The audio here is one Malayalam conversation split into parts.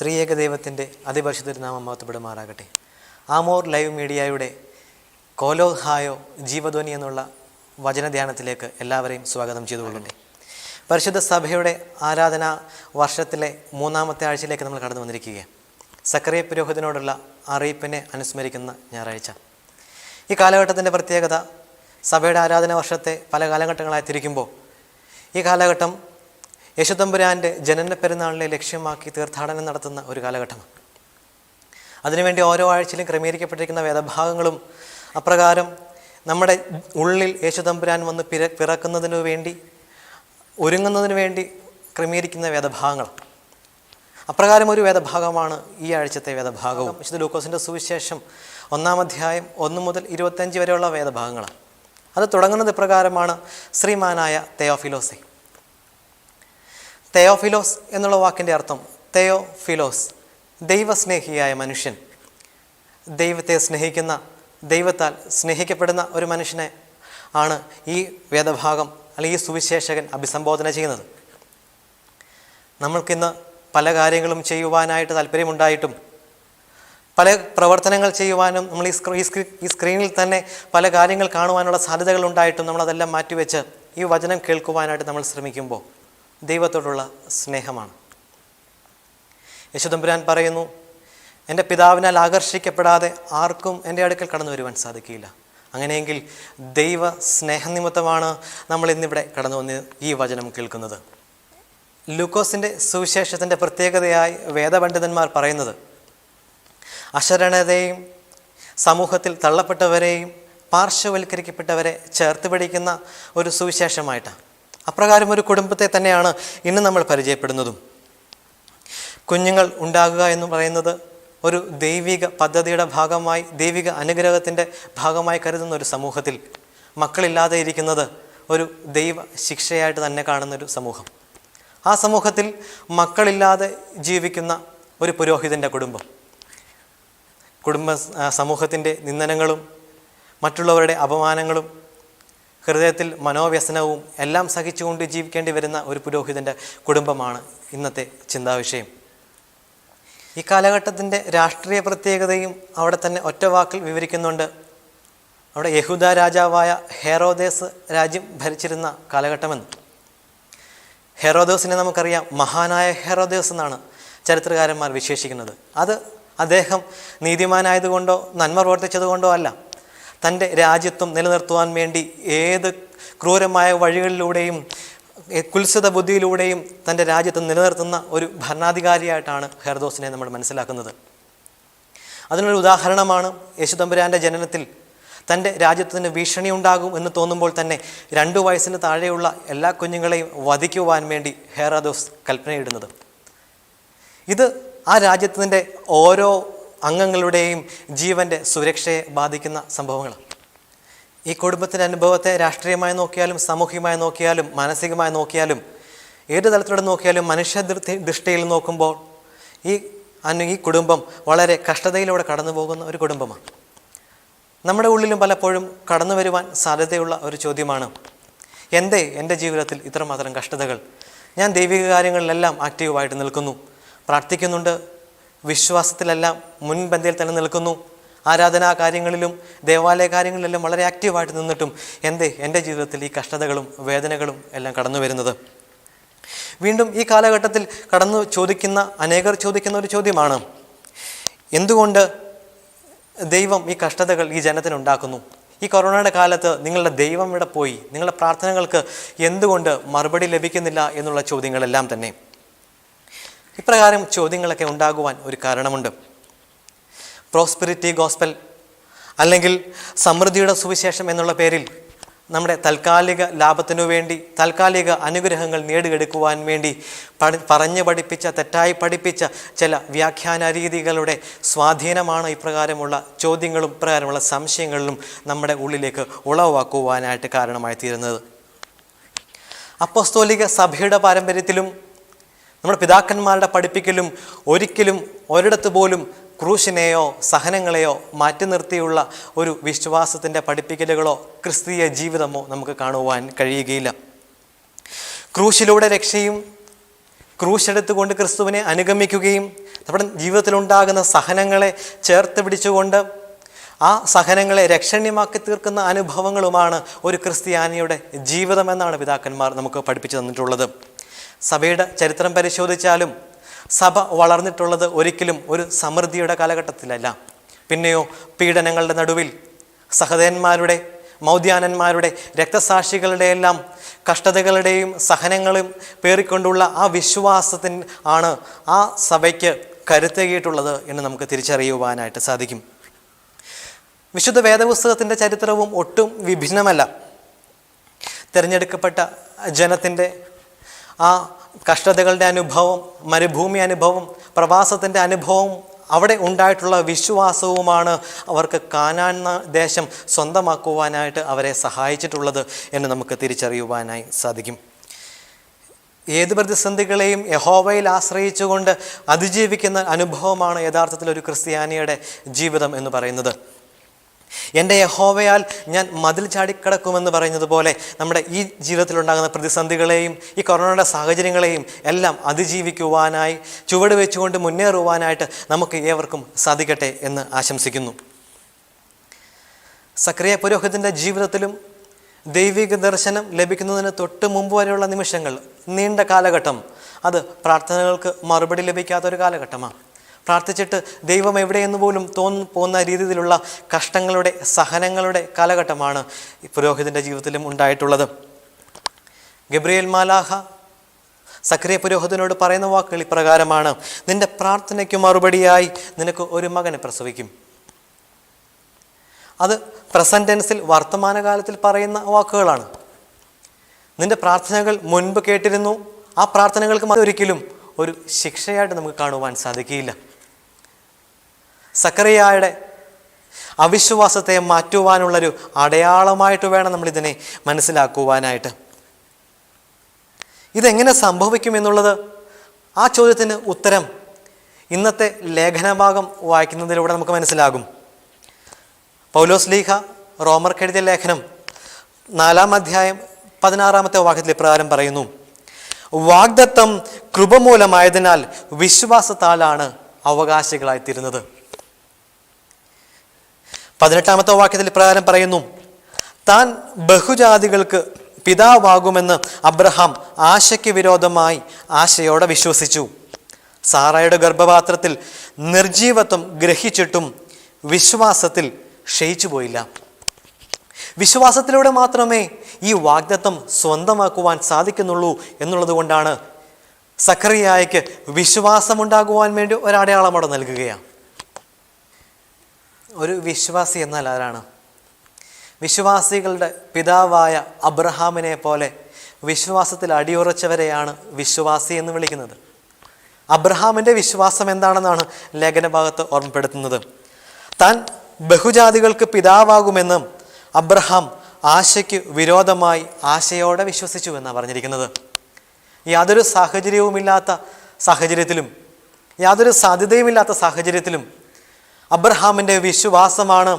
ത്രിയേക ദൈവത്തിന്റെ അതിപരിശുദ്ധ നാമം മഹത്വപ്പെടുമാറാകട്ടെ. ആമോർ ലൈവ് മീഡിയയുടെ കോലോ ഹായോ ജീവധ്വനി എന്നുള്ള വചനധ്യാനത്തിലേക്ക് എല്ലാവരെയും സ്വാഗതം ചെയ്തുകൊള്ളട്ടെ പരിശുദ്ധ സഭയുടെ ആരാധന വർഷത്തിലെ മൂന്നാമത്തെ ആഴ്ചയിലേക്ക് നമ്മൾ കടന്നു വന്നിരിക്കുകയാണ്. സക്രിയ പുരോഹിതനോടുള്ള അറിയിപ്പിനെ അനുസ്മരിക്കുന്ന ഞായറാഴ്ച. ഈ കാലഘട്ടത്തിന്റെ പ്രത്യേകത സഭയുടെ ആരാധന വർഷത്തെ പല കാലഘട്ടങ്ങളായി തിരിക്കുമ്പോൾ ഈ കാലഘട്ടം യശുതമ്പുരാന്റെ ജനന പെരുന്നാളിനെ ലക്ഷ്യമാക്കി തീർത്ഥാടനം നടത്തുന്ന ഒരു കാലഘട്ടമാണ് അതിനുവേണ്ടി ഓരോ ആഴ്ചയിലും ക്രമീകരിക്കപ്പെട്ടിരിക്കുന്ന വേദഭാഗങ്ങളും അപ്രകാരം നമ്മുടെ ഉള്ളിൽ യേശുതമ്പുരാൻ വന്ന് പിര പിറക്കുന്നതിനു വേണ്ടി ഒരുങ്ങുന്നതിന് വേണ്ടി ക്രമീകരിക്കുന്ന വേദഭാഗങ്ങൾ. അപ്രകാരം ഒരു വേദഭാഗമാണ് ഈ ആഴ്ചത്തെ വേദഭാഗവും. വിശുദ്ധ ലൂക്കോസിന്റെ സുവിശേഷം ഒന്നാം അധ്യായം ഒന്ന് മുതൽ ഇരുപത്തഞ്ച് വരെയുള്ള വേദഭാഗങ്ങളാണ്. അത് തുടങ്ങുന്നത് ഇപ്രകാരമാണ് ശ്രീമാനായ തെയോഫിലോസെ. തെയോഫിലോസ് എന്നുള്ള വാക്കിന്റെ അർത്ഥം തെയോഫിലോസ് ദൈവസ്നേഹിയായ മനുഷ്യൻ. ദൈവത്തെ സ്നേഹിക്കുന്ന ദൈവത്താൽ സ്നേഹിക്കപ്പെടുന്ന ഒരു മനുഷ്യനെ ആണ് ഈ വേദഭാഗം അല്ലെങ്കിൽ ഈ സുവിശേഷകൻ അഭിസംബോധന ചെയ്യുന്നത്. നമ്മൾക്കിന്ന് പല കാര്യങ്ങളും ചെയ്യുവാനായിട്ട് താല്പര്യമുണ്ടായിട്ടും പല പ്രവർത്തനങ്ങൾ ചെയ്യുവാനും നമ്മൾ ഈ സ്ക്രീ ഈ സ്ക്രീ- ഈ സ്ക്രീനിൽ തന്നെ പല കാര്യങ്ങൾ കാണുവാനുള്ള സാധ്യതകൾ ഉണ്ടായിട്ടും നമ്മളതെല്ലാം മാറ്റിവെച്ച് ഈ വചനം കേൾക്കുവാനായിട്ട് നമ്മൾ ശ്രമിക്കുമ്പോൾ ദൈവത്തോടുള്ള സ്നേഹമാണ്. യശുദമ്പുരാൻ പറയുന്നു എന്റെ പിതാവിനാൽ ആകർഷിക്കപ്പെടാതെ ആർക്കും എന്റെ അടുക്കൽ കടന്നു വരുവാൻ സാധിക്കില്ല അങ്ങനെയെങ്കിൽ ദൈവ സ്നേഹനിമിത്തമാണ് നമ്മൾ ഇന്നിവിടെ കടന്നു വന്ന് ഈ വചനം കേൾക്കുന്നത്. ലൂക്കോസിന്റെ സുവിശേഷത്തിന്റെ പ്രത്യേകതയായി വേദപണ്ഡിതന്മാർ പറയുന്നത് അശരണതയും സമൂഹത്തിൽ തള്ളപ്പെട്ടവരെയും പാർശ്വവൽക്കരിക്കപ്പെട്ടവരെ ചേർത്ത് പിടിക്കുന്ന ഒരു സുവിശേഷമായിട്ടാണ്. അപ്രകാരം ഒരു കുടുംബത്തെ തന്നെയാണ് ഇന്ന് നമ്മൾ പരിചയപ്പെടുന്നതും. കുഞ്ഞുങ്ങൾ ഉണ്ടാകുക എന്ന് പറയുന്നത് ഒരു ദൈവിക പദ്ധതിയുടെ ഭാഗമായി ദൈവിക അനുഗ്രഹത്തിന്റെ ഭാഗമായി കരുതുന്ന ഒരു സമൂഹത്തിൽ മക്കളില്ലാതെ ഇരിക്കുന്നത് ഒരു ദൈവ ശിക്ഷയായിട്ട് തന്നെ കാണുന്നൊരു സമൂഹം. ആ സമൂഹത്തിൽ മക്കളില്ലാതെ ജീവിക്കുന്ന ഒരു പുരോഹിതന്റെ കുടുംബം. കുടുംബ സമൂഹത്തിന്റെ നിന്ദനങ്ങളും മറ്റുള്ളവരുടെ അപമാനങ്ങളും ഹൃദയത്തിൽ മനോവ്യസനവും എല്ലാം സഹിച്ചുകൊണ്ട് ജീവിക്കേണ്ടി വരുന്ന ഒരു പുരോഹിതന്റെ കുടുംബമാണ് ഇന്നത്തെ ചിന്താവിഷയം. ഈ കാലഘട്ടത്തിന്റെ രാഷ്ട്രീയ പ്രത്യേകതയും അവിടെ തന്നെ ഒറ്റ വാക്കിൽ വിവരിക്കുന്നുണ്ട്. അവിടെ യഹൂദ രാജാവായ ഹെറോദേസ് രാജ്യം ഭരിച്ചിരുന്ന കാലഘട്ടമെന്ന്. ഹെറോദേസിനെ നമുക്കറിയാം. മഹാനായ ഹെറോദേസ് എന്നാണ് ചരിത്രകാരന്മാർ വിശേഷിക്കുന്നത്. അത് അദ്ദേഹം നീതിമാനായതുകൊണ്ടോ നന്മ പ്രവർത്തിച്ചതുകൊണ്ടോ അല്ല. തന്റെ രാജ്യത്വം നിലനിർത്തുവാൻ വേണ്ടി ഏത് ക്രൂരമായ വഴികളിലൂടെയും കുൽസിത ബുദ്ധിയിലൂടെയും തന്റെ രാജ്യത്ത് നിലനിർത്തുന്ന ഒരു ഭരണാധികാരിയായിട്ടാണ് ഹെർദോസിനെ നമ്മൾ മനസ്സിലാക്കുന്നത്. അതിനൊരു ഉദാഹരണമാണ് യേശുതമ്പുരാന്റെ ജനനത്തിൽ തന്റെ രാജ്യത്തിന് ഭീഷണി ഉണ്ടാകും എന്ന് തോന്നുമ്പോൾ തന്നെ രണ്ടു വയസ്സിന് താഴെയുള്ള എല്ലാ കുഞ്ഞുങ്ങളെയും വധിക്കുവാൻ വേണ്ടി ഹെറാദോസ് കൽപ്പനയിടുന്നത്. ഇത് ആ രാജ്യത്തിന്റെ ഓരോ അംഗങ്ങളുടെയും ജീവന്റെ സുരക്ഷയെ ബാധിക്കുന്ന സംഭവങ്ങൾ. ഈ കുടുംബത്തിന്റെ അനുഭവത്തെ രാഷ്ട്രീയമായി നോക്കിയാലും സാമൂഹികമായി നോക്കിയാലും മാനസികമായി നോക്കിയാലും ഏത് തലത്തിലൂടെ നോക്കിയാലും മനുഷ്യ ദൃഷ്ടി- ദൃഷ്ടിയിൽ നോക്കുമ്പോൾ ഈ അനു ഈ കുടുംബം വളരെ കഷ്ടതയിലൂടെ കടന്നു പോകുന്ന ഒരു കുടുംബമാണ്. നമ്മുടെ ഉള്ളിലും പലപ്പോഴും കടന്നു വരുവാൻ സാധ്യതയുള്ള ഒരു ചോദ്യമാണ് എന്തേ എന്റെ ജീവിതത്തിൽ ഇത്രമാത്രം കഷ്ടതകൾ? ഞാൻ ദൈവിക കാര്യങ്ങളിലെല്ലാം ആക്റ്റീവായിട്ട് നിൽക്കുന്നു. പ്രാർത്ഥിക്കുന്നുണ്ട് വിശ്വാസത്തിലെല്ലാം മുൻപന്തിയിൽ തന്നെ നിൽക്കുന്നു. ആരാധനാ കാര്യങ്ങളിലും ദേവാലയ കാര്യങ്ങളിലെല്ലാം വളരെ ആക്റ്റീവായിട്ട് നിന്നിട്ടും എന്തേ എന്റെ ജീവിതത്തിൽ ഈ കഷ്ടതകളും വേദനകളും എല്ലാം കടന്നു വരുന്നത്. വീണ്ടും ഈ കാലഘട്ടത്തിൽ കടന്നു ചോദിക്കുന്ന അനേകർ ചോദിക്കുന്ന ഒരു ചോദ്യമാണ് എന്തുകൊണ്ട് ദൈവം ഈ കഷ്ടതകൾ ഈ ജനത്തിനുണ്ടാക്കുന്നു ഈ കൊറോണയുടെ കാലത്ത് നിങ്ങളുടെ ദൈവം ഇവിടെ പോയി? നിങ്ങളുടെ പ്രാർത്ഥനകൾക്ക് എന്തുകൊണ്ട് മറുപടി ലഭിക്കുന്നില്ല എന്നുള്ള ചോദ്യങ്ങളെല്ലാം തന്നെ. ഇപ്രകാരം ചോദ്യങ്ങളൊക്കെ ഉണ്ടാകുവാൻ ഒരു കാരണമുണ്ട്. പ്രോസ്പിരിറ്റി ഗോസ്പൽ അല്ലെങ്കിൽ സമൃദ്ധിയുടെ സുവിശേഷം എന്നുള്ള പേരിൽ നമ്മുടെ താൽക്കാലിക ലാഭത്തിനു വേണ്ടി താൽക്കാലിക അനുഗ്രഹങ്ങൾ നേടിയെടുക്കുവാൻ വേണ്ടി പഠി പറഞ്ഞു പഠിപ്പിച്ച തെറ്റായി പഠിപ്പിച്ച ചില വ്യാഖ്യാന രീതികളുടെ സ്വാധീനമാണ് ഇപ്രകാരമുള്ള ചോദ്യങ്ങളും ഇപ്രകാരമുള്ള സംശയങ്ങളിലും നമ്മുടെ ഉള്ളിലേക്ക് ഉളവാക്കുവാനായിട്ട് കാരണമായി തീരുന്നത് അപ്പോസ്തോലിക സഭയുടെ പാരമ്പര്യത്തിലും നമ്മുടെ പിതാക്കന്മാരുടെ പഠിപ്പിക്കലും ഒരിക്കലും ഒരിടത്ത് പോലും ക്രൂശിനെയോ സഹനങ്ങളെയോ മാറ്റി നിർത്തിയുള്ള ഒരു വിശ്വാസത്തിന്റെ പഠിപ്പിക്കലുകളോ ക്രിസ്തീയ ജീവിതമോ നമുക്ക് കാണുവാൻ കഴിയുകയില്ല. ക്രൂശിലൂടെ രക്ഷയും ക്രൂശെടുത്തുകൊണ്ട് ക്രിസ്തുവിനെ അനുഗമിക്കുകയും നമ്മുടെ ജീവിതത്തിലുണ്ടാകുന്ന സഹനങ്ങളെ ചേർത്ത് പിടിച്ചുകൊണ്ട് ആ സഹനങ്ങളെ രക്ഷണ്യമാക്കി തീർക്കുന്ന അനുഭവങ്ങളുമാണ് ഒരു ക്രിസ്ത്യാനിയുടെ ജീവിതമെന്നാണ് പിതാക്കന്മാർ നമുക്ക് പഠിപ്പിച്ചു തന്നിട്ടുള്ളത്. സഭയുടെ ചരിത്രം പരിശോധിച്ചാലും സഭ വളർന്നിട്ടുള്ളത് ഒരിക്കലും ഒരു സമൃദ്ധിയുടെ കാലഘട്ടത്തിലല്ല. പിന്നെയോ പീഡനങ്ങളുടെ നടുവിൽ സഹദേന്മാരുടെ മൗദ്യാനന്മാരുടെ രക്തസാക്ഷികളുടെ എല്ലാം കഷ്ടതകളുടെയും സഹനങ്ങളും പേറിക്കൊണ്ടുള്ള ആ വിശ്വാസത്തിന് ആണ് ആ സഭയ്ക്ക് കരുത്തേകിയിട്ടുള്ളത് എന്ന് നമുക്ക് തിരിച്ചറിയുവാനായിട്ട് സാധിക്കും. വിശുദ്ധ വേദപുസ്തകത്തിന്റെ ചരിത്രവും ഒട്ടും വിഭിന്നമല്ല. തിരഞ്ഞെടുക്കപ്പെട്ട ജനത്തിന്റെ ആ കഷ്ടതകളുടെ അനുഭവം മരുഭൂമി അനുഭവം പ്രവാസത്തിന്റെ അനുഭവം അവിടെ ഉണ്ടായിട്ടുള്ള വിശ്വാസവുമാണ് അവർക്ക് കാനാൻ ദേശം സ്വന്തമാക്കുവാനായിട്ട് അവരെ സഹായിച്ചിട്ടുള്ളത് എന്ന് നമുക്ക് തിരിച്ചറിയുവാനായി സാധിക്കും. ഏത് പ്രതിസന്ധികളെയും യഹോവയിൽ ആശ്രയിച്ചുകൊണ്ട് അതിജീവിക്കുന്ന അനുഭവമാണ് യഥാർത്ഥത്തിൽ ഒരു ക്രിസ്ത്യാനിയുടെ ജീവിതം എന്ന് പറയുന്നത്. എന്റെ യഹോവയാൽ ഞാൻ മതിൽ ചാടിക്കടക്കുമെന്ന് പറയുന്നത് പോലെ നമ്മുടെ ഈ ജീവിതത്തിലുണ്ടാകുന്ന പ്രതിസന്ധികളെയും ഈ കൊറോണയുടെ സാഹചര്യങ്ങളെയും എല്ലാം അതിജീവിക്കുവാനായി ചുവട് വെച്ചുകൊണ്ട് മുന്നേറുവാനായിട്ട് നമുക്ക് ഏവർക്കും സാധിക്കട്ടെ എന്ന് ആശംസിക്കുന്നു. സക്രിയ പുരോഹിതന്റെ ജീവിതത്തിലും ദൈവിക ദർശനം ലഭിക്കുന്നതിന് തൊട്ട് മുമ്പ് വരെയുള്ള നിമിഷങ്ങൾ നീണ്ട കാലഘട്ടം അത് പ്രാർത്ഥനകൾക്ക് മറുപടി ലഭിക്കാത്തൊരു കാലഘട്ടമാണ്. പ്രാർത്ഥിച്ചിട്ട് ദൈവം എവിടെയെന്ന് പോലും തോന്നു പോകുന്ന രീതിയിലുള്ള കഷ്ടങ്ങളുടെ സഹനങ്ങളുടെ കാലഘട്ടമാണ് പുരോഹിതന്റെ ജീവിതത്തിലും ഉണ്ടായിട്ടുള്ളത്. ഗബ്രിയേൽ മാലാഹ സക്രിയ പുരോഹിതനോട് പറയുന്ന വാക്കുകൾ ഇപ്രകാരമാണ് നിന്റെ പ്രാർത്ഥനയ്ക്ക് മറുപടിയായി നിനക്ക് ഒരു മകനെ പ്രസവിക്കും. അത് പ്രസന്റൻസിൽ വർത്തമാനകാലത്തിൽ പറയുന്ന വാക്കുകളാണ്. നിന്റെ പ്രാർത്ഥനകൾ മുൻപ് കേട്ടിരുന്നു ആ പ്രാർത്ഥനകൾക്ക് ഒരിക്കലും ഒരു ശിക്ഷയായിട്ട് നമുക്ക് കാണുവാൻ സാധിക്കുകയില്ല. സക്കറിയായുടെ അവിശ്വാസത്തെ മാറ്റുവാനുള്ളൊരു അടയാളമായിട്ട് വേണം നമ്മളിതിനെ മനസ്സിലാക്കുവാനായിട്ട്. ഇതെങ്ങനെ സംഭവിക്കും എന്നുള്ളത് ആ ചോദ്യത്തിന് ഉത്തരം ഇന്നത്തെ ലേഖനഭാഗം വായിക്കുന്നതിലൂടെ നമുക്ക് മനസ്സിലാകും. പൗലോസ് ലീഹ റോമർക്കെഴുതിയ ലേഖനം നാലാം അധ്യായം പതിനാറാമത്തെ വാക്യത്തിൽ ഇപ്രകാരം പറയുന്നു വാഗ്ദത്തം കൃപമൂലമായതിനാൽ വിശ്വാസത്താലാണ് അവകാശികളായി തീരുന്നത് പതിനെട്ടാമത്തെ വാക്യത്തിൽ ഇപ്രകാരം പറയുന്നു. താൻ ബഹുജാതികൾക്ക് പിതാവാകുമെന്ന് അബ്രഹാം ആശയ്ക്ക് വിരോധമായി ആശയോടെ വിശ്വസിച്ചു. സാറയുടെ ഗർഭപാത്രത്തിൽ നിർജീവത്വം ഗ്രഹിച്ചിട്ടും വിശ്വാസത്തിൽ ക്ഷയിച്ചു പോയില്ല വിശ്വാസത്തിലൂടെ മാത്രമേ ഈ വാഗ്ദത്തം സ്വന്തമാക്കുവാൻ സാധിക്കുന്നുള്ളൂ എന്നുള്ളത് കൊണ്ടാണ് സക്കറിയായ്ക്ക് വിശ്വാസമുണ്ടാകുവാൻ വേണ്ടി ഒരടയാളം അവിടെ നൽകുകയാണ്. ഒരു വിശ്വാസി എന്നാൽ ആരാണ് വിശ്വാസികളുടെ പിതാവായ അബ്രഹാമിനെ പോലെ വിശ്വാസത്തിൽ അടിയുറച്ചവരെയാണ് വിശ്വാസി എന്ന് വിളിക്കുന്നത്. അബ്രഹാമിന്റെ വിശ്വാസം എന്താണെന്നാണ് ലേഖനഭാഗത്ത് ഓർമ്മപ്പെടുത്തുന്നത്. താൻ ബഹുജാതികൾക്ക് പിതാവാകുമെന്നും അബ്രഹാം ആശയ്ക്ക് വിരോധമായി ആശയോടെ വിശ്വസിച്ചു എന്നാണ് പറഞ്ഞിരിക്കുന്നത്. യാതൊരു സാഹചര്യവുമില്ലാത്ത സാഹചര്യത്തിലും യാതൊരു സാധ്യതയുമില്ലാത്ത സാഹചര്യത്തിലും അബ്രഹാമിന്റെ വിശ്വാസമാണ്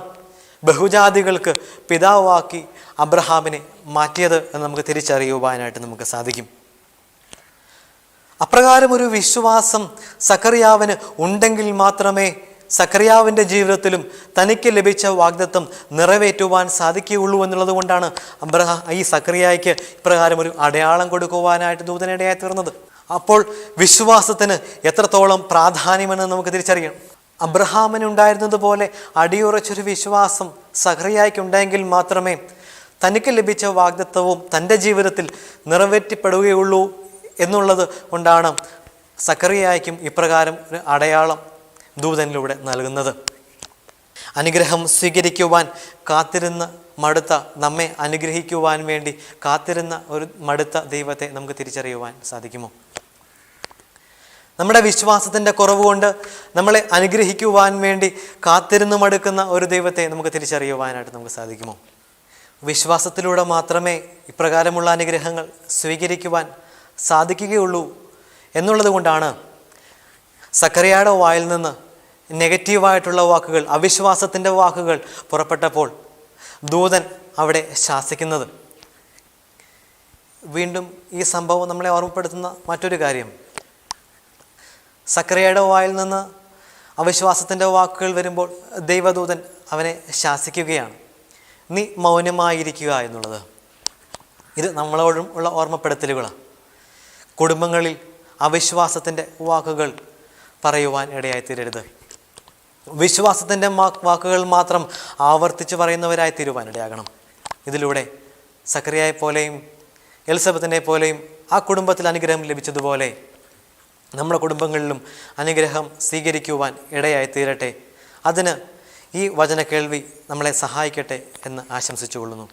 ബഹുജാതികൾക്ക് പിതാവാക്കി അബ്രഹാമിനെ മാറ്റിയത് എന്ന് നമുക്ക് തിരിച്ചറിയുവാനായിട്ട് നമുക്ക് സാധിക്കും. അപ്രകാരം ഒരു വിശ്വാസം സക്കറിയാവിന് ഉണ്ടെങ്കിൽ മാത്രമേ സക്കറിയാവിന്റെ ജീവിതത്തിലും തനിക്ക് ലഭിച്ച വാഗ്ദത്വം നിറവേറ്റുവാൻ സാധിക്കുകയുള്ളൂ എന്നുള്ളത് കൊണ്ടാണ് അബ്രഹ ഈ സക്കറിയായ്ക്ക് ഇപ്രകാരം ഒരു അടയാളം കൊടുക്കുവാനായിട്ട് ദൂതനിടയായി തീർന്നത്. അപ്പോൾ വിശ്വാസത്തിന് എത്രത്തോളം പ്രാധാന്യമെന്ന് നമുക്ക് തിരിച്ചറിയണം. അബ്രഹാമിനുണ്ടായിരുന്നത് പോലെ അടിയുറച്ചൊരു വിശ്വാസം സഹറിയായിക്കുണ്ടെങ്കിൽ മാത്രമേ തനിക്ക് ലഭിച്ച വാഗ്ദത്വവും തന്റെ ജീവിതത്തിൽ നിറവേറ്റപ്പെടുകയുള്ളൂ എന്നുള്ളത് കൊണ്ടാണ് സക്കറിയായ്ക്കും ഇപ്രകാരം ഒരു അടയാളം ദൂതനിലൂടെ നൽകുന്നത്. അനുഗ്രഹം സ്വീകരിക്കുവാൻ കാത്തിരുന്ന മടുത്ത നമ്മെ അനുഗ്രഹിക്കുവാൻ വേണ്ടി കാത്തിരുന്ന ഒരു മടുത്ത ദൈവത്തെ നമുക്ക് തിരിച്ചറിയുവാൻ സാധിക്കുമോ? നമ്മുടെ വിശ്വാസത്തിന്റെ കുറവ് കൊണ്ട് നമ്മളെ അനുഗ്രഹിക്കുവാൻ വേണ്ടി കാത്തിരുന്നു മടുക്കുന്ന ഒരു ദൈവത്തെ നമുക്ക് തിരിച്ചറിയുവാനായിട്ട് നമുക്ക് സാധിക്കുമോ? വിശ്വാസത്തിലൂടെ മാത്രമേ ഇപ്രകാരമുള്ള അനുഗ്രഹങ്ങൾ സ്വീകരിക്കുവാൻ സാധിക്കുകയുള്ളൂ എന്നുള്ളത് കൊണ്ടാണ് സക്കറിയാടോ വായിൽ നിന്ന് നെഗറ്റീവായിട്ടുള്ള വാക്കുകൾ അവിശ്വാസത്തിന്റെ വാക്കുകൾ പുറപ്പെട്ടപ്പോൾ ദൂതൻ അവിടെ ശാസിക്കുന്നത്. വീണ്ടും ഈ സംഭവം നമ്മളെ ഓർമ്മപ്പെടുത്തുന്ന മറ്റൊരു കാര്യം. സക്രിയയുടെ വായിൽ നിന്ന് അവിശ്വാസത്തിന്റെ വാക്കുകൾ വരുമ്പോൾ ദൈവദൂതൻ അവനെ ശാസിക്കുകയാണ്. നീ മൗനമായിരിക്കുക എന്നുള്ളത്. ഇത് നമ്മളോടും ഉള്ള ഓർമ്മപ്പെടുത്തലുകളാണ്. കുടുംബങ്ങളിൽ അവിശ്വാസത്തിന്റെ വാക്കുകൾ പറയുവാൻ ഇടയായി തീരരുത് വിശ്വാസത്തിന്റെ വാക്കുകൾ മാത്രം ആവർത്തിച്ച് പറയുന്നവരായി തീരുവാൻ ഇടയാകണം. ഇതിലൂടെ സക്രിയയെ പോലെയും എലിസബത്തിനെ പോലെയും ആ കുടുംബത്തിൽ അനുഗ്രഹം ലഭിച്ചതുപോലെ നമ്മുടെ കുടുംബങ്ങളിലും അനുഗ്രഹം സ്വീകരിക്കുവാൻ ഇടയായി തീരട്ടെ അതിന് ഈ വചന കേൾവി നമ്മളെ സഹായിക്കട്ടെ എന്ന് ആശംസിച്ചുകൊള്ളുന്നു.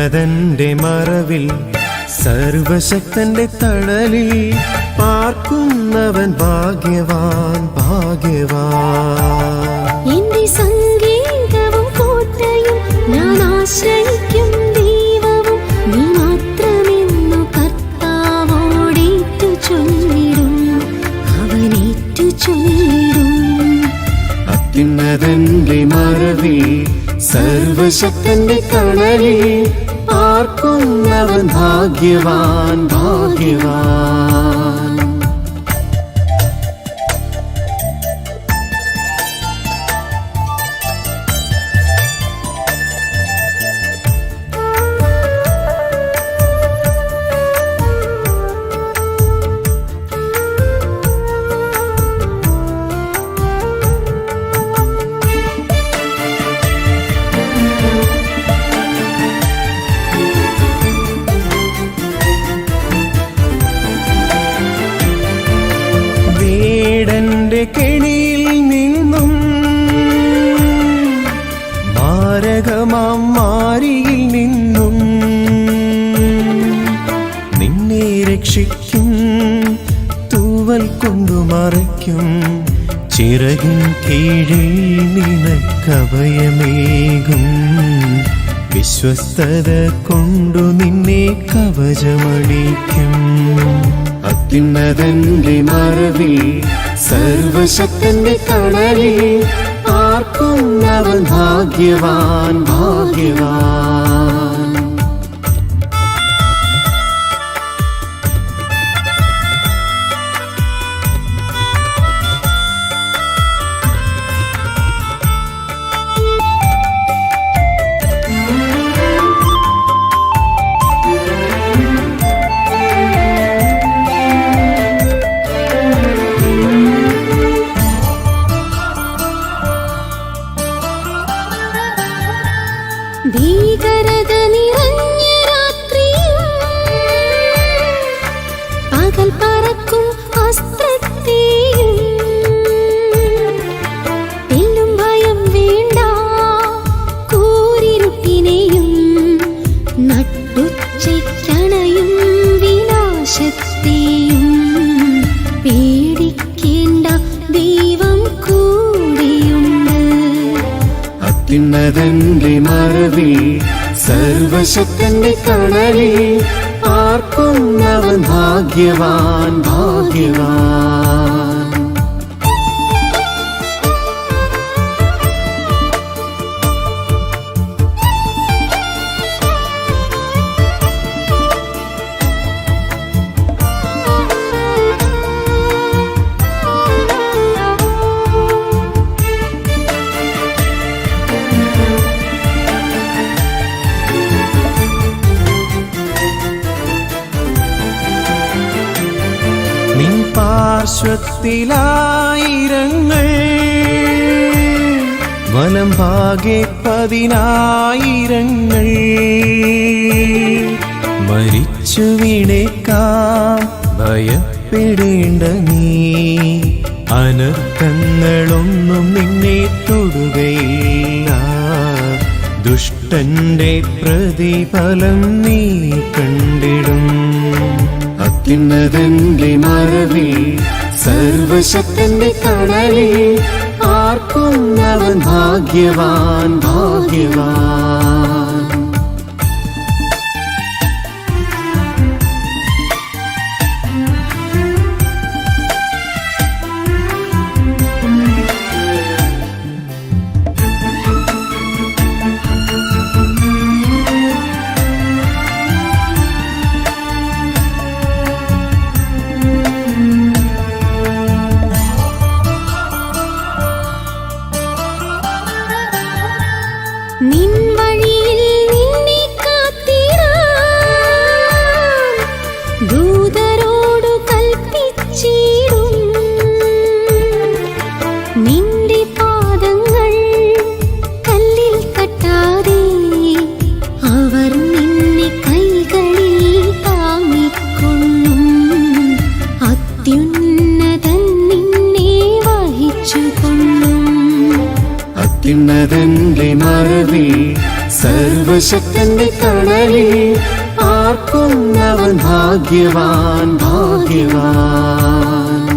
അത്യുന്നതന്റെ മറവിൽ സർവശക്തന്റെ തണലിൽ പാർക്കുന്നവൻ ഭാഗ്യവാൻ ഭാഗ്യവാൻ. എന്റെ സംഗീതവും കോട്ടയും ഞാൻ ആശ്രയിക്കും ദൈവവും. നീ മാത്രമെന്നു കർത്താവോടേറ്റു ചൊല്ലിടും അവനേറ്റു ചൊല്ലിടും. അത്യുന്നതന്റെ മറവിൽ സർവശക്തന്റെ തണലിൽ പാർക്കുന്നവൻ ഭാഗ്യവാൻ ഭാഗ്യവാൻ. മാരകമാം മാരിയിൽ നിന്നും നിന്നെ രക്ഷിക്കും തൂവൽ കൊണ്ടു മറയ്ക്കും. ചിറകിൻ കീഴിൽ നിനക്കഭയമേകും. വിശ്വസ്തത കൊണ്ടു നിന്നെ കവചമണിക്കും അത്യുന്നതന്റെ മറവിൽ സർവശക്തന്റെ ആർക്കുന്നവൻ ഭാഗ്യവാൻ ഭാഗ്യവാൻ അത്യുന്നതന്റെ മറവിൽ സർവശക്തന്റെ കണലിൽ ആർക്കും അവൻ ഭാഗ്യവാൻ ഭാഗ്യവാൻ. പാർശ്വത്തിലായിരങ്ങൾ വനം പാകെ പതിനായിരങ്ങൾ. മരിച്ചു വീണേക്കാം ഭയപ്പെടേണ്ട നീ. അനർത്ഥങ്ങളൊന്നും നിന്നെ തൊടുകയില്ല. ദുഷ്ടന്റെ പ്രതിഫലം നീ കണ്ടിടും. അത്യുന്നതന്റെ മറവിൽ സർവശക്തന്റെ കടലിൽ ആർക്കും അവൻ ഭാഗ്യവാൻ ഭാഗ്യവാൻ. അത്യുന്നതന്റെ മറവിൽ സർവശക്തന്റെ കടലിൽ ആർക്കും അവൻ ഭാഗ്യവാൻ ഭാഗ്യവാൻ.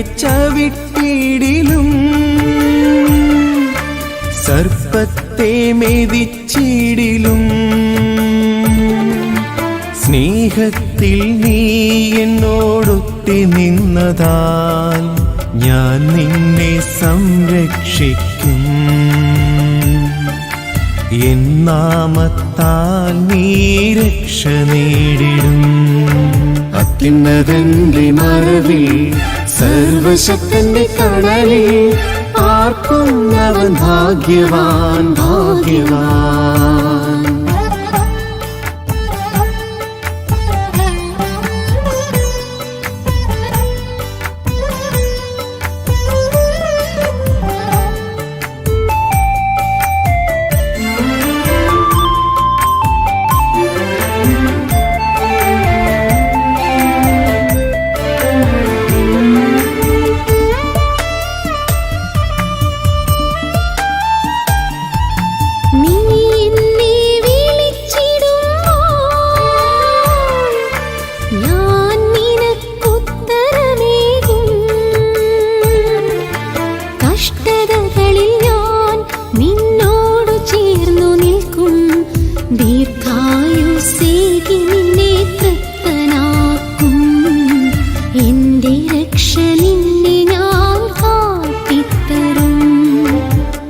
ചവിട്ടിടിലും സർപ്പത്തെ മെതിച്ചിടിലും. സ്നേഹത്തിൽ നീ എന്നോടൊത്തി നിന്നതാൽ ഞാൻ നിന്നെ സംരക്ഷിക്കും. എന്നാമത്താൽ നീ രക്ഷ നേടിടും. അത്യുന്നതന്റെ മറവിൽ സർവശക്തന്റെ കടലിൽ ആർക്കും അവൻ ഭാഗ്യവാൻ ഭാഗ്യവാൻ.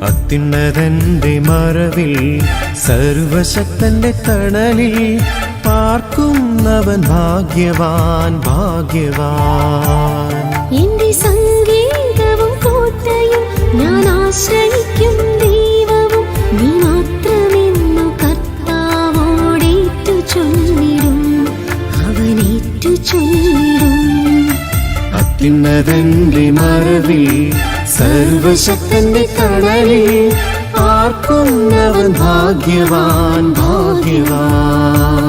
അത്യുന്നതന്റെ മറവിൽ സർവശക്തന്റെ തണലിൽ പാർക്കുന്നവൻ ഭാഗ്യവാൻ ഭാഗ്യവാൻ. എന്റെ സംഗീതവും കോട്ടയും ഞാൻ ആശ്രയിക്കും ദൈവവും. നീ മാത്രമെന്നു കർത്താവോടേറ്റു ചൊല്ലിടും അവനേറ്റു ചൊല്ലിടും അത്യുന്നതന്റെ മറവിൽ സർവശക്തന്റെ കടലിൽ ആർക്കുന്നവൻ ഭാഗ്യവാൻ ഭാഗ്യവാൻ.